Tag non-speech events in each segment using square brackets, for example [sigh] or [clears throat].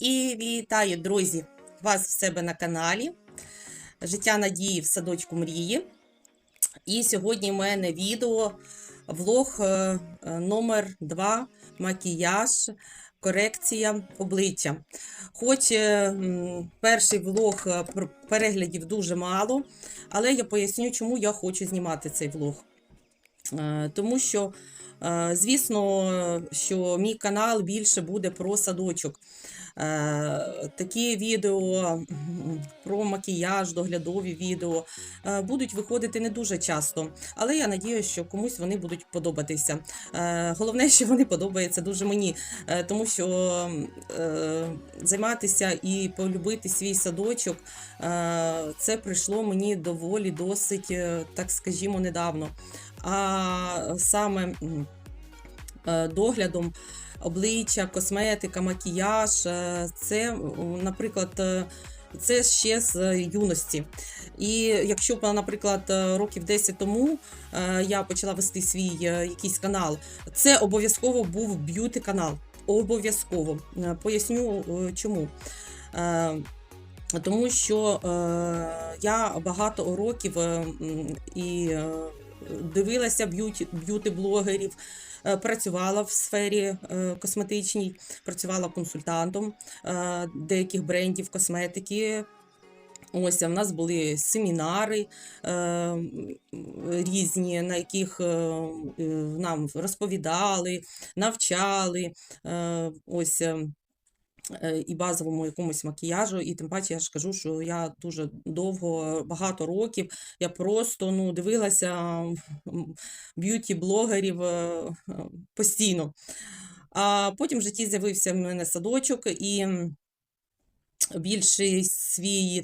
І вітаю, друзі! Вас в себе на каналі Життя надії в садочку мрії. І сьогодні в мене відео, влог е, е, номер 2 макіяж, корекція обличчя. Хоч е, перший влог переглядів дуже мало, але я поясню, чому я хочу знімати цей влог. Е, Тому що, е, звісно, що мій канал більше буде про садочок. Е, Такі відео про макіяж, доглядові відео будуть виходити не дуже часто, але я надію, що комусь вони будуть подобатися. Головне, що вони подобаються дуже мені, тому що займатися і полюбити свій садочок це прийшло мені доволі досить, так скажімо, недавно. А саме е, доглядом обличчя, косметика, макіяж. е, Це, наприклад, е, це ще з юності. І якщо наприклад, років 10 тому я почала вести свій якийсь канал, це обов'язково був б'юти канал. Обов'язково. Поясню чому. Тому що я багато років і дивилася б'юті, б'юти-блогерів, е, працювала в сфері е, косметичній, працювала консультантом е, деяких брендів косметики. Ось в нас були семінари е, різні, на яких нам розповідали, навчали. Е, ось і базовому якомусь макіяжу, і тим паче я ж кажу, що я дуже довго, багато років, я просто ну, дивилася б'юті-блогерів е, е, постійно. А потім в житті з'явився в мене садочок, і більший свій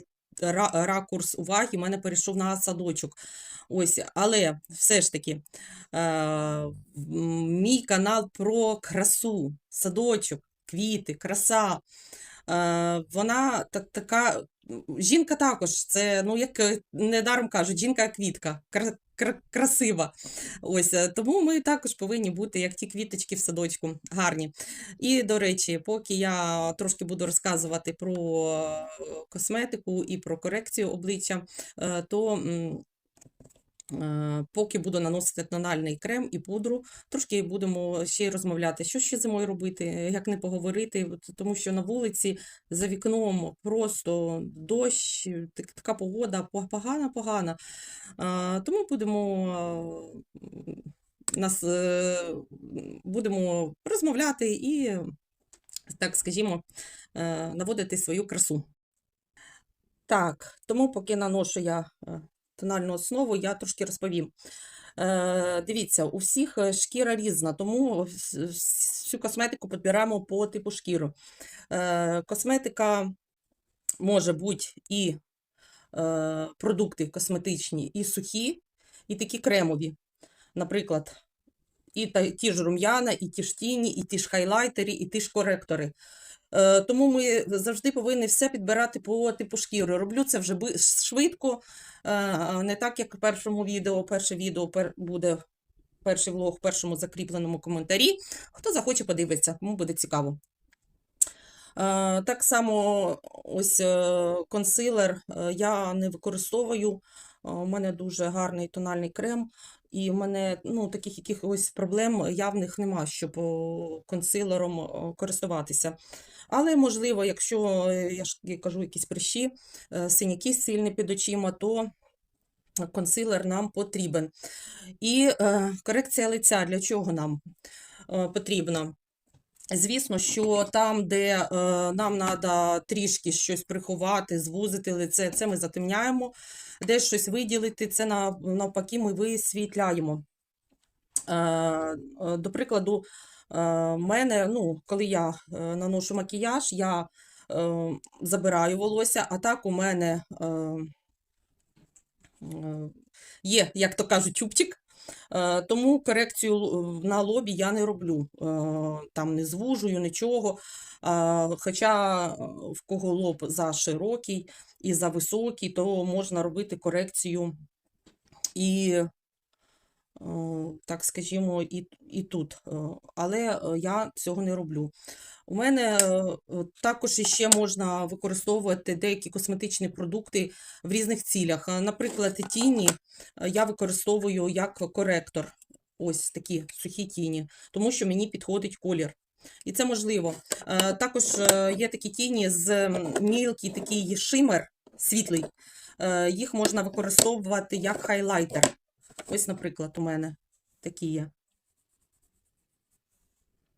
ракурс уваги в мене перейшов на садочок. Ось, але все ж таки, е, мій канал про красу, садочок, квіти, краса. Е, вона та, така. Жінка також, це, ну, як е, недаром кажуть, жінка квітка, кра- кра- красива. Ось, е, тому ми також повинні бути, як ті квіточки в садочку, гарні. І, до речі, поки я трошки буду розказувати про косметику і про корекцію обличчя, то поки буду наносити тональний крем і пудру, трошки будемо ще й розмовляти, що ще зимою робити, як не поговорити, тому що на вулиці за вікном просто дощ, така погода погана, погана. Е, Тому будемо е, нас е, будемо розмовляти і, так скажімо, е, наводити свою красу. Так, тому поки наношу я е, тональну основу, я трошки розповім. Е, Дивіться, у всіх е, шкіра різна, тому вс- вс- всю косметику підбираємо по типу шкіри. Е, Косметика може бути і продукти косметичні, і сухі, і такі кремові. Наприклад, і та, ті ж рум'яна, і ті ж тіні, і ті ж хайлайтери, і ті ж коректори. Е, Тому ми завжди повинні все підбирати по типу шкіри. Роблю це вже швидко, е, не так, як в першому відео. Перше відео пер- буде перший влог в першому закріпленому коментарі. Хто захоче, подивиться, кому буде цікаво. Е, Так само ось е, консилер е, я не використовую. У мене дуже гарний тональний крем, і в мене ну, таких якихось проблем явних нема, щоб консилером користуватися. Але, можливо, якщо е, я ж кажу, якісь прищі, е, синяки сильні під очима, то консилер нам потрібен. І е, корекція лиця для чого нам потрібна? Звісно, що там, де е, нам треба трішки щось приховати, звузити лице, це ми затемняємо, де щось виділити, це навпаки ми висвітляємо. Е, е, До прикладу, е, мене, ну, коли я наношу макіяж, я забираю волосся, а так у мене є, як то кажуть, чубчик. Е, Тому корекцію на лобі я не роблю. Е, Там не звужую нічого. Хоча е, в кого лоб за широкий і за високий, то можна робити корекцію і так скажімо, і, і тут. Е, Але е, я цього не роблю. У мене е, також ще можна використовувати деякі косметичні продукти в різних цілях. Наприклад, тіні я використовую як коректор. Ось такі сухі тіні, тому що мені підходить колір. І це можливо. Також є такі тіні з мілкий такий шимер світлий. Їх можна використовувати як хайлайтер. Ось, наприклад, у мене такі є.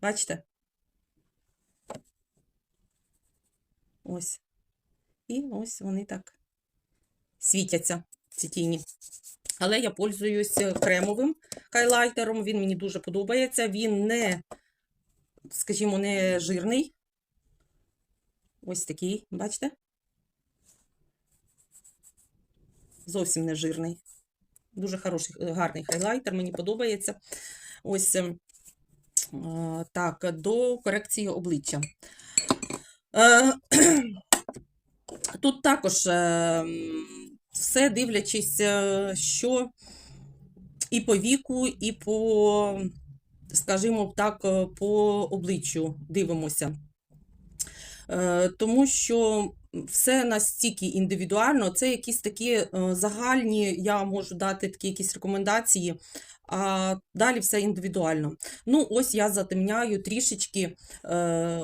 Бачите? Ось. І ось вони так світяться, ці тіні. Але я пользуюся кремовим хайлайтером. Він мені дуже подобається. Він не, скажімо, не жирний. Ось такий, бачите? Зовсім не жирний. Дуже хороший, е, гарний хайлайтер, мені подобається. Ось ем, е, так, до корекції обличчя. Е, [clears throat] Тут також все дивлячись, що і по віку, і по, скажімо так, по обличчю дивимося. Тому що все настільки індивідуально, це якісь такі е, загальні, я можу дати такі якісь рекомендації, а далі все індивідуально. Ну, ось я затемняю трішечки е,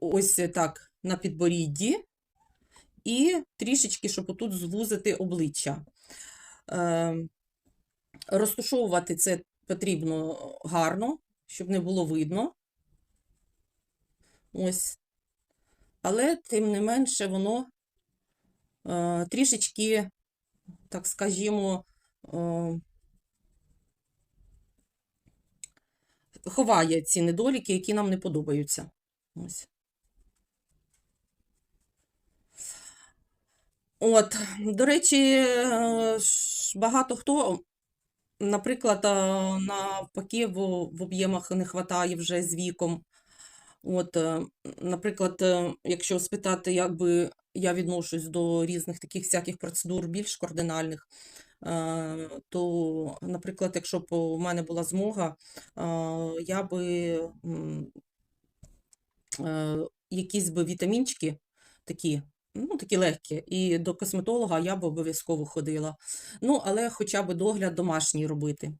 ось так на підборідді і трішечки, щоб отут звузити обличчя. Е, розташовувати це потрібно гарно, щоб не було видно. Ось. Але, тим не менше, воно е, трішечки, так скажімо, е, ховає ці недоліки, які нам не подобаються. Ось. От, до речі, е, багато хто, наприклад, е, навпаки, в об'ємах не вистачає вже з віком. От, е, наприклад, е, якщо спитати, як би я відношусь до різних таких всяких процедур більш кардинальних, е, то, наприклад, якщо б у мене була змога, я би якісь би вітамінчики такі, ну, такі легкі, і до косметолога я б обов'язково ходила. Ну, але хоча б догляд домашній робити.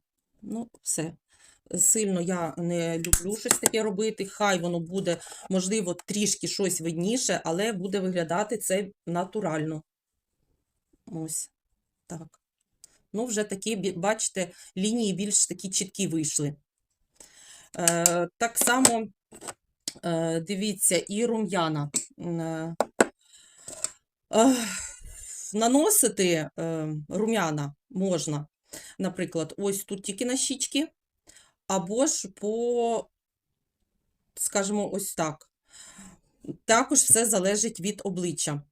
Ну, все. Сильно я не люблю щось таке робити. Хай воно буде, можливо, трішки щось видніше, але буде виглядати це натурально. Ось так. Ну, вже такі, бачите, лінії більш такі чіткі вийшли. Е, так само, е, дивіться, і рум'яна. Е, е, наносити е, рум'яна можна, наприклад, ось тут тільки на щічки, або ж по, скажімо, ось так. Також все залежить від обличчя.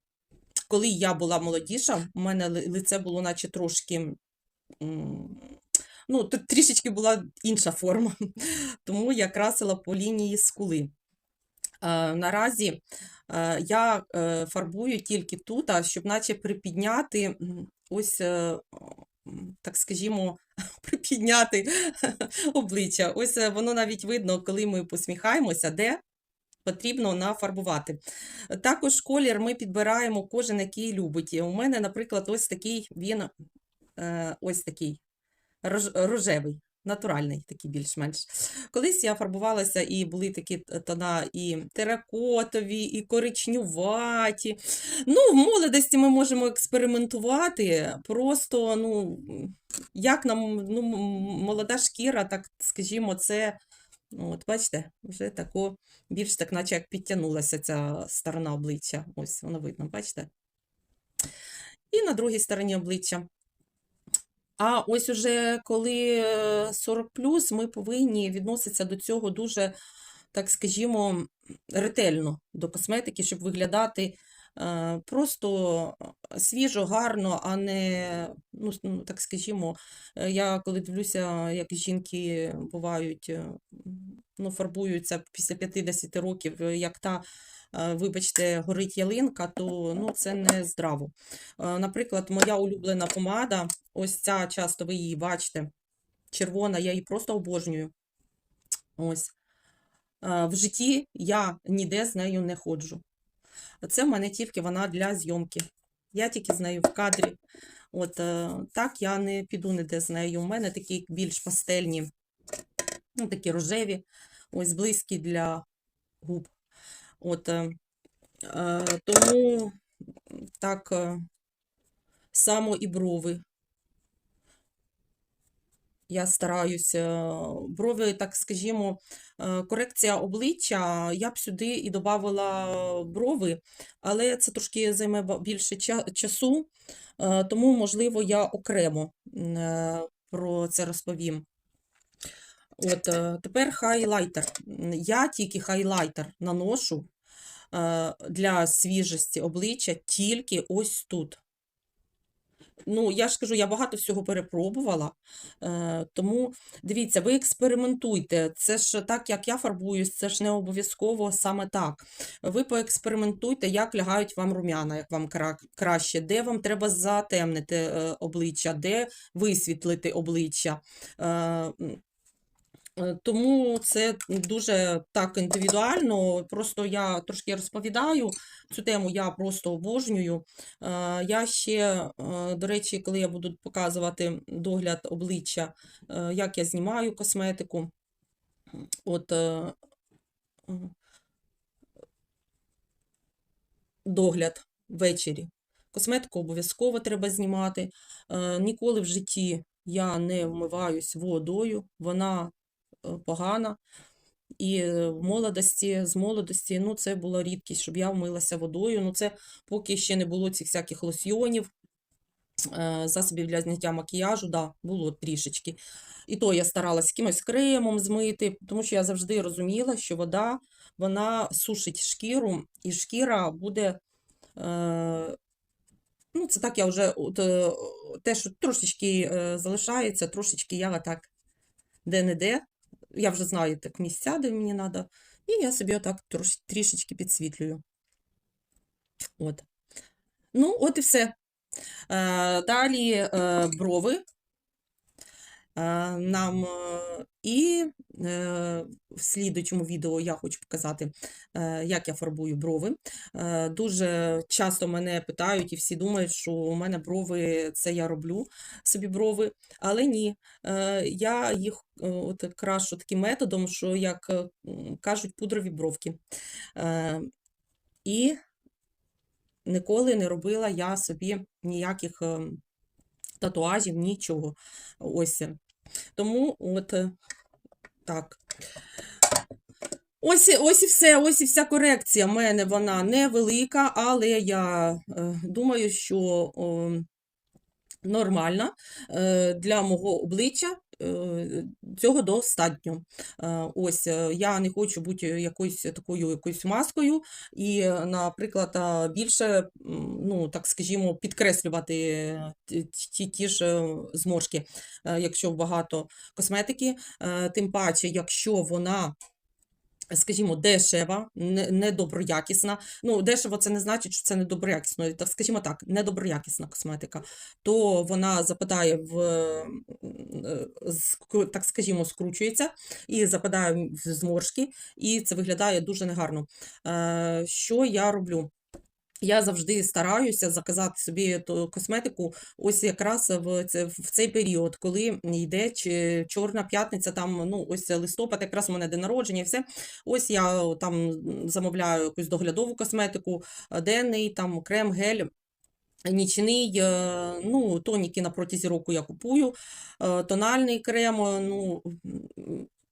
Коли я була молодіша, у мене лице було наче трошки, ну, тут трішечки була інша форма, [laughs] тому я красила по лінії скули. Е, Наразі е, я е, фарбую тільки тут, щоб наче припідняти ось, е, так скажімо, [laughs] припідняти [laughs] обличчя. Ось е, воно навіть видно, коли ми посміхаємося, де потрібно нафарбувати. Також колір ми підбираємо кожен, який любить. У мене, наприклад, ось такий він е, ось такий рожевий. Натуральний, такий більш-менш. Колись я фарбувалася і були такі тона і теракотові, і коричнюваті. Ну, в молодості ми можемо експериментувати. Просто, ну, як нам ну, молода шкіра, так скажімо, це, ну, от бачите, вже тако, більш так, наче як підтягнулася ця сторона обличчя. Ось воно видно, бачите? І на другій стороні обличчя. А ось уже коли е, 40 ми повинні відноситися до цього дуже, так скажімо, ретельно до косметики, щоб виглядати е, просто свіжо, гарно, а не, ну, ну, так скажімо, е, я коли дивлюся, як жінки бувають, е, ну, фарбуються після 50 років, е, як та, е, вибачте, горить ялинка, то ну, це не здраво. Е, Наприклад, моя улюблена помада, ось ця часто ви її бачите. червона, я її просто обожнюю. Ось. Е, В житті я ніде з нею не ходжу. Це в мене тільки вона для зйомки. Я тільки з нею в кадрі. От е, так я не піду ніде з нею. У мене такі більш пастельні, ну, такі рожеві, ось близькі для губ. От, е, е, тому так е, само і брови. Я стараюся. Брови, так скажімо, е, корекція обличчя. Я б сюди і додавала брови, але це трошки займе більше часу, е, тому, можливо, я окремо е, про це розповім. От, е, тепер хайлайтер. Я тільки хайлайтер наношу е, для свіжості обличчя тільки ось тут. Ну, я ж кажу, я багато всього перепробувала, е, тому дивіться, ви експериментуйте. Це ж так, як я фарбуюсь, це ж не обов'язково саме так. Ви поекспериментуйте, як лягають вам рум'яна, як вам кра- краще, де вам треба затемнити е, обличчя, де висвітлити обличчя. Е, Тому це дуже так індивідуально. Просто я трошки розповідаю цю тему, я просто обожнюю. Е, Я ще, е, до речі, коли я буду показувати догляд обличчя, е, як я знімаю косметику, от е, догляд ввечері. Косметику обов'язково треба знімати. Е, Ніколи в житті я не вмиваюсь водою, вона е, погана. І е, в молодості, з молодості, ну, це була рідкість, щоб я вмилася водою. Ну, це поки ще не було цих всяких лосьйонів, е, засобів для зняття макіяжу, да, було трішечки. І то я старалась якимось кремом змити, тому що я завжди розуміла, що вода, вона сушить шкіру, і шкіра буде. Е, ну, це так я вже, от, е, те, що трошечки е, залишається, трошечки я отак де-не-де. Я вже знаю так місця, де мені треба. І я собі отак трішечки підсвітлюю. От. Ну, от і все. Е, далі е, брови. Е, нам е, і е, в слідуючому відео я хочу показати, як я фарбую брови. Дуже часто мене питають, і всі думають, що у мене брови це я роблю собі брови, але ні. Я їх от крашу таким методом, що як кажуть, пудрові бровки. І ніколи не робила я собі ніяких е, татуажів, нічого. Ось. Тому от е, так. Ось, ось і все, ось і вся корекція. в мене вона невелика, але я е, думаю, що е, нормальна е, для мого обличчя. Е, Цього достатньо. Е, Ось е, я не хочу бути якоюсь такою якоюсь маскою і, наприклад, більше, ну так скажімо, підкреслювати ті, ті, ж зморшки, якщо багато косметики, тим паче, якщо вона скажімо, дешева, недоброякісна. Ну, дешево це не значить, що це недоброякісно. Так, скажімо так, недоброякісна косметика, то вона западає в, е, так скажімо, скручується і западає в зморшки, і це виглядає дуже негарно. Е, Що я роблю? Я завжди стараюся заказати собі ту косметику ось якраз в, в цей період, коли йде Чорна п'ятниця, там, ну, ось листопад, якраз у мене день народження і все. Ось я там замовляю якусь доглядову косметику, денний, там крем, гель. Нічний, е, ну, тоніки на протязі року я купую, е, тональний крем, е, ну,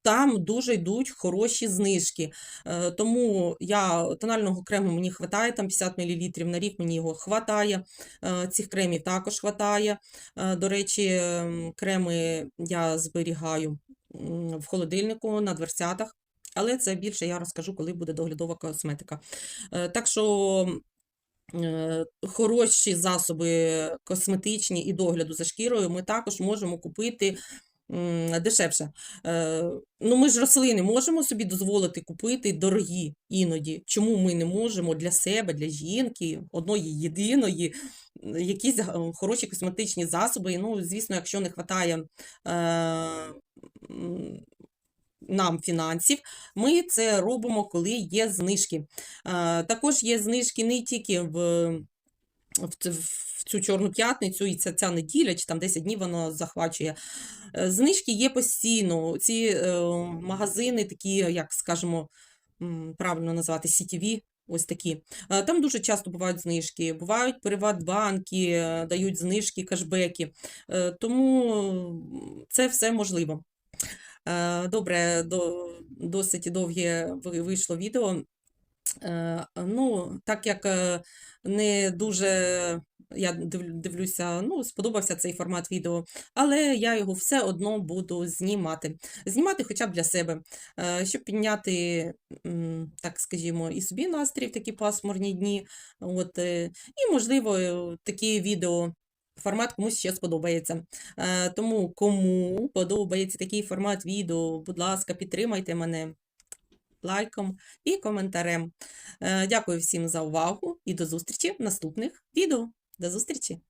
там дуже йдуть хороші знижки. Е, Тому я тонального крему мені вистачає, там 50 мл на рік мені його вистачає. Цих кремів також вистачає. До речі, ем, креми я зберігаю в холодильнику на дверцятах. Але це більше я розкажу, коли буде доглядова косметика. Е, Так що е, хороші засоби косметичні і догляду за шкірою ми також можемо купити дешевше. Е, Ну, ми ж рослини можемо собі дозволити купити дорогі іноді. Чому ми не можемо для себе, для жінки, одної єдиної, якісь е, хороші косметичні засоби. Ну, звісно, якщо не вистачає е, нам фінансів, ми це робимо, коли є знижки. Також є знижки не тільки в, в, в цю Чорну п'ятницю, і це ця неділя, чи там 10 днів воно захвачує. Е, Знижки є постійно. Ці е, магазини, такі, як скажемо, правильно назвати, сітєві, ось такі. Е, Там дуже часто бувають знижки, бувають приватбанки, е, дають знижки, кешбеки. Тому це все можливо. Добре, до, досить довге вийшло відео. Ну, так як не дуже я дивлюся, ну, сподобався цей формат відео, але я його все одно буду знімати. Знімати хоча б для себе, е, щоб підняти, так скажімо, і собі настрій в такі пасмурні дні. От, е, і, можливо, е, такі відео. Формат комусь ще сподобається. Тому кому подобається такий формат відео, будь ласка, підтримайте мене лайком і коментарем. Дякую всім за увагу і до зустрічі в наступних відео. До зустрічі!